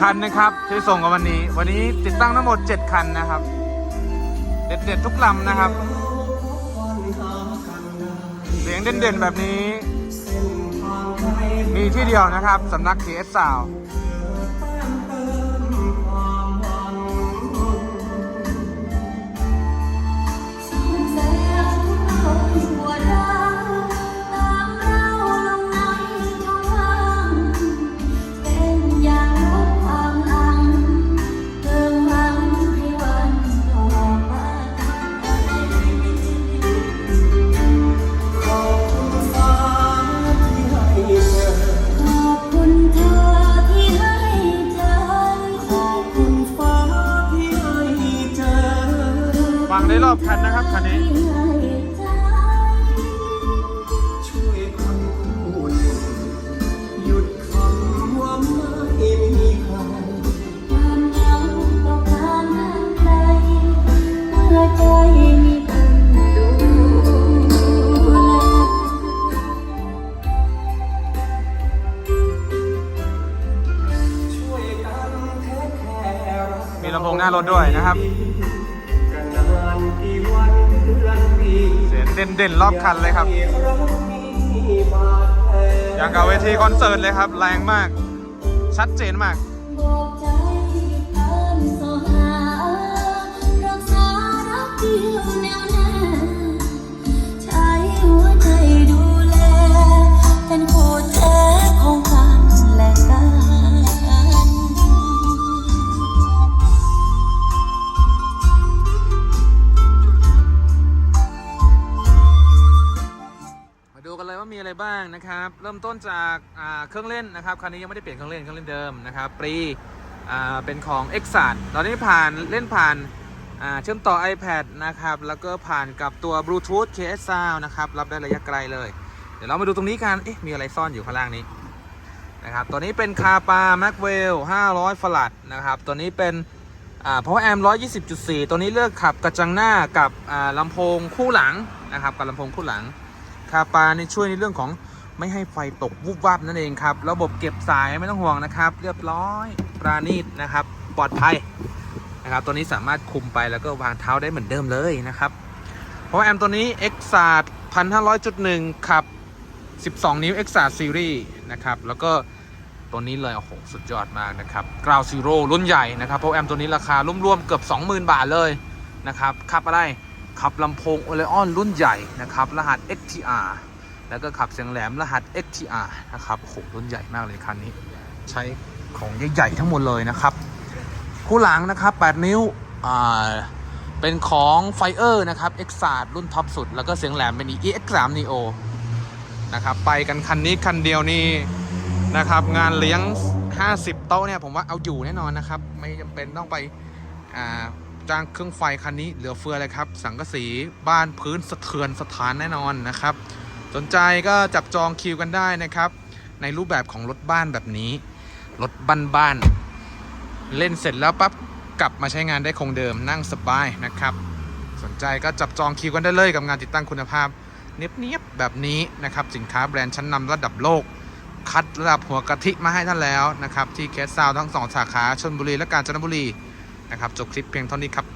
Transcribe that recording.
คันนะครับที่ส่งกันวันนี้ วันนี้ติดตั้งทั้งหมด 7 คันนะครับ เด็ดๆทุกลำนะครับ เสียงเด่นๆแบบนี้ มีที่เดียวนะครับสำนัก KS Sound แสารทันใดเมื่อใจมีคนดูแลช่วยกันเทคแคร์รักษามีลำโพงหน้ารถด้วยนะครับ เสียงเด่นๆรอบคันเลยครับ อย่างกับเวทีคอนเสิร์ตเลยครับ แรงมาก ชัดเจนมาก อะไรบ้างนะครับ เริ่มต้นจากาเครื่องเล่นนะครับคันนี้ยังไม่ได้เปลี่ยนเครื่องเล่นเครื่องเล่นเดิมนะครับปรีเป็นของ e x a t ตอนนี้ผ่านเล่นผ่านาเชื่อมต่อ iPad นะครับ แล้วก็ผ่านกับตัว Bluetooth KS Sound นะครับ รับได้ระยะไกลเลย เดี๋ยวเรามาดูตรงนี้กัน เอ๊ะ มีอะไรซ่อนอยู่ข้างล่างนี้นะครับ ตัวนี้เป็นคาปา Macwell 500 ฟลัดนะครับ ตัวนี้เป็นอ่า Power Amp 120.4 ตัวนี้เลือกขับกระจังหน้ากับอ่าลำโพงคู่หลังนะครับ กับลำโพงคู่หลัง คาปาในช่วยในเรื่องของไม่ให้ไฟตกวุบวับนั่นเองครับ ระบบเก็บสายไม่ต้องห่วงนะครับ เรียบร้อยปราณีตนะครับ ปลอดภัยนะครับ ตัวนี้สามารถคุมไปแล้วก็วางเท้าได้เหมือนเดิมเลยนะครับ เพราะแอมตัวนี้ x s a t 1500.1 ขับ 12 นิ้ว x s a t Series นะครับ แล้วก็ตัวนี้เลยโอ้โหสุดยอดมากนะครับ Ground Zero รุ่นใหญ่นะครับเพราะแอมตัวนี้ราคาร่วมๆเกือบ 20,000 บาทเลยนะครับขับอะไร ขับลำโพง Oleon รุ่นใหญ่นะครับ รหัส XTR แล้วก็ขับเสียงแหลมรหัส XTR นะครับโหรุ่นใหญ่มากเลยคันนี้ ใช้ของใหญ่ๆทั้งหมดเลยนะครับ คู่หลังนะครับ 8 นิ้วอ่าเป็นของ Fire นะครับ x a t รุ่นท็อปสุด แล้วก็เสียงแหลมเป็น EX3 Neo นะครับ ไปกันคันนี้คันเดียวนี่นะครับ งานเลี้ยง 50 โต๊ะเนี่ย ผมว่าเอาอยู่แน่นอนนะครับ ไม่จำเป็นต้องไปอ่า จ้างเครื่องไฟคันนี้เหลือเฟือเลยครับ สังกะสีบ้านพื้นสะเทือนสถานแน่นอนนะครับ สนใจก็จับจองคิวกันได้นะครับ ในรูปแบบของรถบ้านแบบนี้ รถบ้านๆเล่นเสร็จแล้วปั๊บกลับมาใช้งานได้คงเดิมนั่งสบายนะครับ สนใจก็จับจองคิวกันได้เลยกับงานติดตั้งคุณภาพเนียบๆแบบนี้นะครับ สินค้าแบรนด์ชั้นนำระดับโลก คัดระดับหัวกะทิมาให้ท่านแล้วนะครับ ที่แคสซาวทั้งสองสาขาชนบุรีและกาญจนบุรี นะครับจบคลิปเพียงเท่านี้ครับ